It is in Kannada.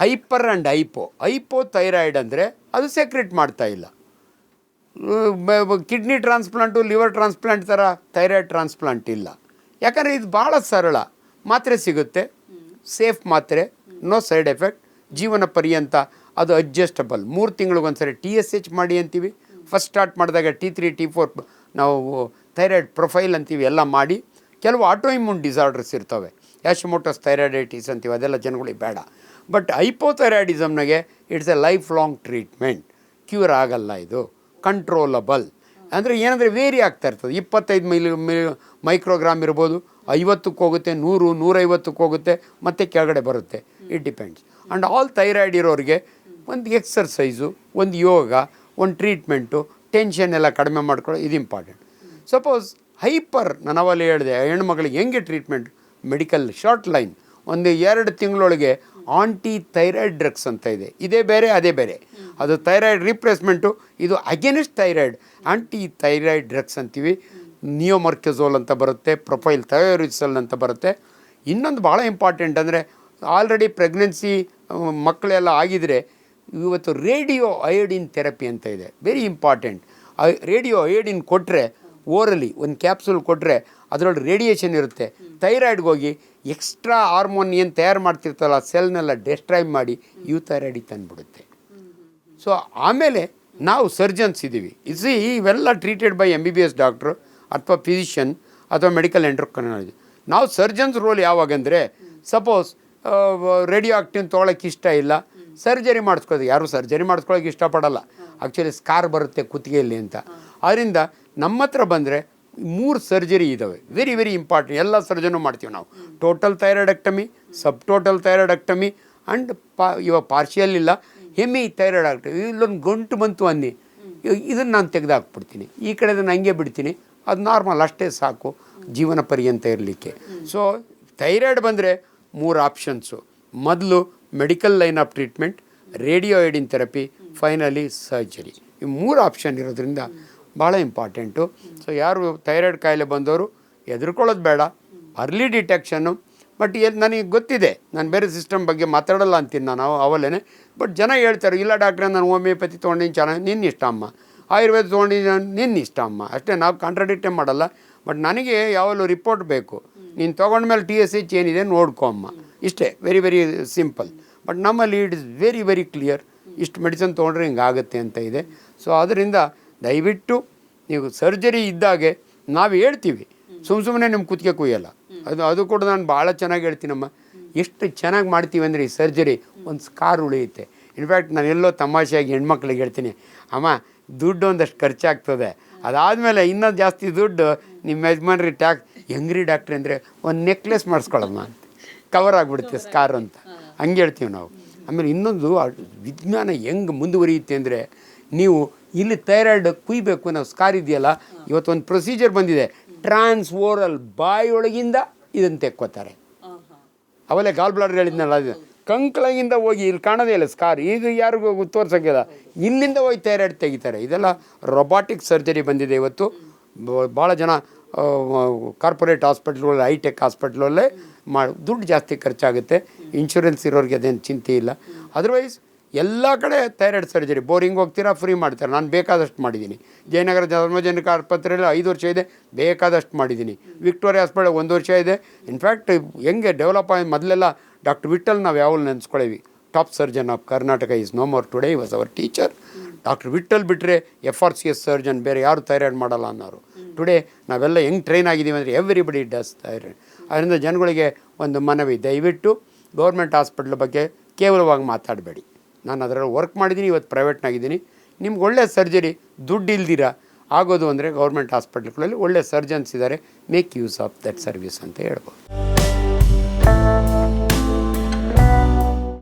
Hyper and hypo. Hypo thyroid ಅಂದರೆ ಅದು ಸೆಕ್ರೆಟ್ ಮಾಡ್ತಾ ಇಲ್ಲ. ಕಿಡ್ನಿ ಟ್ರಾನ್ಸ್ಪ್ಲಾಂಟು, ಲಿವರ್ ಟ್ರಾನ್ಸ್ಪ್ಲಾಂಟ್ ಥರ ಥೈರಾಯ್ಡ್ ಟ್ರಾನ್ಸ್ಪ್ಲಾಂಟ್ ಇಲ್ಲ. ಯಾಕಂದರೆ ಇದು ಭಾಳ ಸರಳ. ಮಾತ್ರೆ ಸಿಗುತ್ತೆ. ಸೇಫ್ ಮಾತ್ರೆ, ನೋ ಸೈಡ್ ಎಫೆಕ್ಟ್. ಜೀವನ ಪರ್ಯಂತ ಅದು ಅಡ್ಜಸ್ಟಬಲ್. ಮೂರು ತಿಂಗಳಿಗೊಂದ್ಸರಿ ಟಿ ಎಸ್ ಎಚ್ ಮಾಡಿ ಅಂತೀವಿ. ಫಸ್ಟ್ ಸ್ಟಾರ್ಟ್ ಮಾಡಿದಾಗ ಟಿ ತ್ರೀ, ಟಿ ಫೋರ್ ನಾವು ಥೈರಾಯ್ಡ್ ಪ್ರೊಫೈಲ್ ಅಂತೀವಿ, ಎಲ್ಲ ಮಾಡಿ. ಕೆಲವು ಆಟೋ ಇಮ್ಯೂನ್ ಡಿಸಾರ್ಡರ್ಸ್ ಇರ್ತವೆ. ಯಾಶಮೋಟೋಸ್ ಥೈರಾಯ್ಡೈಟಿಸ್ ಅಂತೀವಿ, ಅದೆಲ್ಲ ಜನಗಳಿಗೆ ಬೇಡ. But ಹೈಪೋಥೈರಾಯ್ಡಿಸಮ್ನಾಗೆ it's a life long treatment cure ಆಗಲ್ಲ ಇದು. ಕಂಟ್ರೋಲಬಲ್ ಅಂದರೆ ಏನಂದರೆ ವೇರಿ ಆಗ್ತಾ ಇರ್ತದೆ. ಇಪ್ಪತ್ತೈದು ಮೈಲಿ ಮೈಕ್ರೋಗ್ರಾಮ್ ಇರ್ಬೋದು, ಐವತ್ತಕ್ಕೆ ಹೋಗುತ್ತೆ, ನೂರು, ನೂರೈವತ್ತಕ್ಕೆ ಹೋಗುತ್ತೆ, ಮತ್ತೆ ಕೆಳಗಡೆ ಬರುತ್ತೆ. It depends and all thyroid ಇರೋರಿಗೆ ಒಂದು ಎಕ್ಸರ್ಸೈಸು ಒಂದು ಯೋಗ, ಒಂದು ಟ್ರೀಟ್ಮೆಂಟು ಟೆನ್ಷನ್ ಎಲ್ಲ ಕಡಿಮೆ ಮಾಡ್ಕೊಳ್ಳೋ ಇದು ಇಂಪಾರ್ಟೆಂಟ್ ಸಪೋಸ್ ಹೈಪರ್ ನಾನು ಅವಲ್ಲಿ ಹೇಳಿದೆ ಹೆಣ್ಮಗಳಿಗೆ ಹೆಂಗೆ ಟ್ರೀಟ್ಮೆಂಟ್ ಮೆಡಿಕಲ್ ಶಾರ್ಟ್ ಲೈನ್ ಒಂದು ಎರಡು ತಿಂಗಳೊಳಗೆ ಆಂಟಿ ಥೈರಾಯ್ಡ್ ಡ್ರಗ್ಸ್ ಅಂತ ಇದೆ. ಇದೇ ಬೇರೆ, ಅದೇ ಬೇರೆ. ಅದು ಥೈರಾಯ್ಡ್ ರಿಪ್ಲೇಸ್ಮೆಂಟು ಇದು against thyroid anti thyroid drugs ಅಂತೀವಿ. ನಿಯೋಮರ್ಕೆಝೋಲ್ ಅಂತ ಬರುತ್ತೆ ಪ್ರೊಫೈಲ್ ಥಯೋರಿಸಲ್ ಅಂತ ಬರುತ್ತೆ. ಇನ್ನೊಂದು ಭಾಳ ಇಂಪಾರ್ಟೆಂಟ್ ಅಂದರೆ ಆಲ್ರೆಡಿ ಪ್ರೆಗ್ನೆನ್ಸಿ ಮಕ್ಕಳೆಲ್ಲ ಆಗಿದರೆ, ಇವತ್ತು ರೇಡಿಯೋ ಅಯೋಡಿನ್ ಥೆರಪಿ ಅಂತ ಇದೆ. ವೆರಿ ಇಂಪಾರ್ಟೆಂಟ್ ರೇಡಿಯೋ ಅಯೋಡಿನ್ ಕೊಟ್ಟರೆ ಓರಲಿ ಒಂದು ಕ್ಯಾಪ್ಸೂಲ್ ಕೊಟ್ಟರೆ ಅದರೊಳಗೆ ರೇಡಿಯೇಷನ್ ಇರುತ್ತೆ. ಥೈರಾಯ್ಡ್ಗೆ ಹೋಗಿ ಎಕ್ಸ್ಟ್ರಾ ಹಾರ್ಮೋನ್ ಏನು ತಯಾರು ಮಾಡ್ತಿರ್ತಲ್ಲ ಸೆಲ್ನೆಲ್ಲ ಡೆಸ್ಟ್ರಾಯ್ ಮಾಡಿ ಯು ಥೈರಾಯ್ಡಿಗೆ ತಂದುಬಿಡುತ್ತೆ. ಸೊ ಆಮೇಲೆ ನಾವು ಸರ್ಜನ್ಸ್ ಇದ್ದೀವಿ ಇಸಿ ಇವೆಲ್ಲ treated by M B B S doctor ಅಥವಾ ಫಿಸಿಷಿಯನ್ ಅಥವಾ ಮೆಡಿಕಲ್ ಎಂಟ್ರಪ್ರನಾಲಜಿ ನಾವು ಸರ್ಜನ್ಸ್ ರೋಲ್ ಯಾವಾಗಂದರೆ ಸಪೋಸ್ ರೇಡಿಯೋ ಆಕ್ಟಿವ್ ತೊಗೊಳಕ್ಕೆ ಇಷ್ಟ ಇಲ್ಲ ಸರ್ಜರಿ ಮಾಡಿಸ್ಕೋದು ಯಾರು ಸರ್ಜರಿ ಮಾಡಿಸ್ಕೊಳ್ಳೋಕೆ ಇಷ್ಟಪಡಲ್ಲ. ಆ್ಯಕ್ಚುಲಿ ಸ್ಕಾರ್ ಬರುತ್ತೆ ಕುತ್ತಿಗೆಯಲ್ಲಿ ಅಂತ. ಆದ್ದರಿಂದ ನಮ್ಮ ಹತ್ರ ಬಂದರೆ ಮೂರು ಸರ್ಜರಿ ಇದ್ದಾವೆ ವೆರಿ ವೆರಿ ಇಂಪಾರ್ಟೆಂಟ್ ಎಲ್ಲ ಸರ್ಜನು ಮಾಡ್ತೀವಿ ನಾವು. Total thyroidectomy sub total thyroidectomy and ಪಾ ಇವಾಗ ಪಾರ್ಷಿಯಲ್ ಇಲ್ಲ. ಹೆಮ್ಮಿ ಥೈರಾಯ್ಡ್ ಆಗ್ತದೆ. ಇಲ್ಲೊಂದು ಗಂಟು ಬಂತು ಅನ್ನಿ. ಇದನ್ನು ನಾನು ತೆಗೆದಾಕ್ಬಿಡ್ತೀನಿ. ಈ ಕಡೆ ಕಡೆದನ್ನು ಹಂಗೆ ಬಿಡ್ತೀನಿ. ಅದು ನಾರ್ಮಲ್ ಅಷ್ಟೇ ಸಾಕು. ಜೀವನ ಪರ್ಯಂತ ಇರಲಿಕ್ಕೆ. ಸೊ ಥೈರಾಯ್ಡ್ ಬಂದರೆ ಮೂರು ಆಪ್ಷನ್ಸು ಮೊದಲು medical line of treatment radio iodine therapy finally surgery ಈ ಮೂರು ಆಪ್ಷನ್ ಇರೋದ್ರಿಂದ ಭಾಳ ಇಂಪಾರ್ಟೆಂಟು. ಸೊ ಯಾರು ಥೈರಾಯ್ಡ್ ಕಾಯಿಲೆ ಬಂದವರು ಹೆದರ್ಕೊಳ್ಳೋದು ಬೇಡ. ಅರ್ಲಿ ಡಿಟೆಕ್ಷನ್ನು. ಬಟ್ ಎಲ್ಲಿ ನನಗೆ ಗೊತ್ತಿದೆ, ನಾನು ಬೇರೆ ಸಿಸ್ಟಮ್ ಬಗ್ಗೆ ಮಾತಾಡಲ್ಲ ಅಂತೀನಿ ನಾನು ಅವಲ್ಲೇ ಬಟ್ ಜನ ಹೇಳ್ತಾರೆ, ಇಲ್ಲ ಡಾಕ್ಟ್ರೆ, ನಾನು ಹೋಮಿಯೋಪತಿ ತೊಗೊಂಡಿನಿ ಚೆನ್ನಾಗಿ ನಿನ್ನ ಇಷ್ಟ ಅಮ್ಮ. ಆಯುರ್ವೇದ ತೊಗೊಂಡಿದ್ದೀನಿ ನಿನ್ನ ಇಷ್ಟ ಅಮ್ಮ. ಅಷ್ಟೇ, ನಾವು ಕಾಂಟ್ರಾಡಿಕ್ಟೇ ಮಾಡಲ್ಲ. ಬಟ್ ನನಗೆ ಯಾವಾಗಲೂ ರಿಪೋರ್ಟ್ ಬೇಕು. ನೀನು ತೊಗೊಂಡ್ಮೇಲೆ ಟಿ ಎಸ್ ಎಚ್ ಏನಿದೆ ನೋಡ್ಕೊ ಅಮ್ಮ. ಇಷ್ಟೇ ವೆರಿ ವೆರಿ ಸಿಂಪಲ್ ಬಟ್ ನಮ್ಮಲ್ಲಿ it is very very clear ಇಷ್ಟು ಮೆಡಿಸಿನ್ ತೊಗೊಂಡ್ರೆ ಹಿಂಗಾಗುತ್ತೆ ಅಂತ ಇದೆ. ಸೊ ಅದರಿಂದ ದಯವಿಟ್ಟು ನೀವು ಸರ್ಜರಿ ಇದ್ದಾಗೆ ನಾವು ಹೇಳ್ತೀವಿ. ಸುಮ್ಮ ಸುಮ್ಮನೆ ನಿಮ್ಮ ಕುತ್ತಿಗೆ ಕುಯ್ಯಲ್ಲ. ಅದು ಅದು ಕೂಡ ನಾನು ಭಾಳ ಚೆನ್ನಾಗಿ ಹೇಳ್ತೀನಮ್ಮ. ಎಷ್ಟು ಚೆನ್ನಾಗಿ ಮಾಡ್ತೀವಿ ಅಂದರೆ ಈ ಸರ್ಜರಿ ಒಂದು ಸ್ಕಾರ್ ಉಳಿಯುತ್ತೆ. ಇನ್ಫ್ಯಾಕ್ಟ್ ನಾನು ಎಲ್ಲೋ ತಮಾಷೆಯಾಗಿ ಹೆಣ್ಮಕ್ಳಿಗೆ ಹೇಳ್ತೀನಿ. ಅಮ್ಮ, ದುಡ್ಡು ಒಂದಷ್ಟು ಖರ್ಚಾಗ್ತದೆ. ಅದಾದಮೇಲೆ ಇನ್ನೂ ಜಾಸ್ತಿ ದುಡ್ಡು ನಿಮ್ಮ ಯಜಮಾನ್ರಿ ಟ್ಯಾಕ್ಸ್ ಹೆಂಗ್ರಿ ಡಾಕ್ಟ್ರಿ ಅಂದರೆ ಒಂದು ನೆಕ್ಲೆಸ್ ಮಾಡಿಸ್ಕೊಳಮ್ಮ ಅಂತ. ಕವರ್ ಆಗಿಬಿಡುತ್ತೆ ಸ್ಕಾರ್ ಅಂತ. ಹಂಗೆ ಹೇಳ್ತೀವಿ ನಾವು. ಆಮೇಲೆ ಇನ್ನೊಂದು ವಿಜ್ಞಾನ ಹೆಂಗೆ ಮುಂದುವರಿಯುತ್ತೆ ಅಂದರೆ ನೀವು ಇಲ್ಲಿ ಥೈರಾಯ್ಡ್ ಕುಯ್ಬೇಕು ನಾವು ಸ್ಕಾರ್ ಇದೆಯಲ್ಲ, ಇವತ್ತೊಂದು ಪ್ರೊಸೀಜರ್ ಬಂದಿದೆ. ಟ್ರಾನ್ಸ್ ಓರಲ್ ಬಾಯಿಯೊಳಗಿಂದ ಇದನ್ನು ತೆಕ್ಕೋತಾರೆ. ಅವಲೇ ಗಾಲ್ ಬ್ಲಾಡರ್ ಹೇಳಿದ್ನಲ್ಲ, ಅದು ಹೋಗಿ ಇಲ್ಲಿ ಕಾಣೋದೇ ಇಲ್ಲ ಸ್ಕಾರ್. ಈಗ ಯಾರಿಗೂ ತೋರ್ಸೋಕ್ಕಿಲ್ಲ ಇಲ್ಲಿಂದ ಹೋಗಿ ಥೈರಾಯ್ಡ್ ತೆಗಿತಾರೆ. ಇದೆಲ್ಲ ರೊಬಾಟಿಕ್ ಸರ್ಜರಿ ಬಂದಿದೆ ಇವತ್ತು. ಭಾಳ ಜನ ಕಾರ್ಪೊರೇಟ್ ಹಾಸ್ಪಿಟ್ಲ್ಗಳಲ್ಲಿ ಹೈಟೆಕ್ ಹಾಸ್ಪಿಟ್ಲಲ್ಲೇ ಮಾಡಿ, ದುಡ್ಡು ಜಾಸ್ತಿ ಖರ್ಚಾಗುತ್ತೆ. ಇನ್ಶೂರೆನ್ಸ್ ಇರೋರಿಗೆ ಅದೇನು ಚಿಂತೆ ಇಲ್ಲ. ಅದರ್ವೈಸ್ ಎಲ್ಲ ಕಡೆ ಥೈರಾಯ್ಡ್ ಸರ್ಜರಿ. ಬೋರಿಂಗ್ ಹೋಗ್ತೀರಾ, ಫ್ರೀ ಮಾಡ್ತಾರೆ. ನಾನು ಬೇಕಾದಷ್ಟು ಮಾಡಿದ್ದೀನಿ. ಜಯನಗರ ಸಾರ್ವಜನಿಕ ಆಸ್ಪತ್ರೆಯಲ್ಲಿ ಐದು ವರ್ಷ ಇದೆ, ಬೇಕಾದಷ್ಟು ಮಾಡಿದ್ದೀನಿ. ವಿಕ್ಟೋರಿಯಾ ಹಾಸ್ಪಿಟಲ್ ಒಂದು ವರ್ಷ ಇದೆ. ಇನ್ಫ್ಯಾಕ್ಟ್ ಹೆಂಗೆ ಡೆವಲಪ್ ಆಗಿ ಮೊದಲೆಲ್ಲ ಡಾಕ್ಟರ್ ವಿಠಲ್ ನಾವು ಯಾವಾಗಲೂ ನೆನೆಸ್ಕೊಳ್ಳೇವಿ top surgeon of Karnataka is no more today was our teacher doctor Vittal ಬಿಟ್ಟರೆ F R C S surgeon ಬೇರೆ ಯಾರು ಥೈರಾಯ್ಡ್ ಮಾಡಲ್ಲ ಅನ್ನೋರು. ಟುಡೇ ನಾವೆಲ್ಲ ಹೆಂಗೆ ಟ್ರೈನ್ ಆಗಿದ್ದೀವಿ ಅಂದರೆ ಎವ್ರಿಬಡಿ ಡಸ್ ಥೈರಾಯ್ಡ್ ಅದರಿಂದ ಜನಗಳಿಗೆ ಒಂದು ಮನವಿ, ದಯವಿಟ್ಟು ಗೌರ್ಮೆಂಟ್ ಹಾಸ್ಪಿಟ್ಲ್ ಬಗ್ಗೆ ಕೇವಲವಾಗಿ ಮಾತಾಡಬೇಡಿ. ನಾನು ಅದರಲ್ಲಿ ವರ್ಕ್ ಮಾಡಿದ್ದೀನಿ, ಇವತ್ತು ಪ್ರೈವೇಟ್ನಾಗಿದ್ದೀನಿ ನಿಮ್ಗೆ ಒಳ್ಳೆ ಸರ್ಜರಿ ದುಡ್ಡು ಇಲ್ದಿರ? ಆಗೋದು ಅಂದರೆ ಗೌರ್ಮೆಂಟ್ ಹಾಸ್ಪಿಟ್ಲ್ಗಳಲ್ಲಿ ಒಳ್ಳೆ ಸರ್ಜನ್ಸ್ ಇದ್ದಾರೆ make use of that service ಅಂತ ಹೇಳ್ಬೋದು.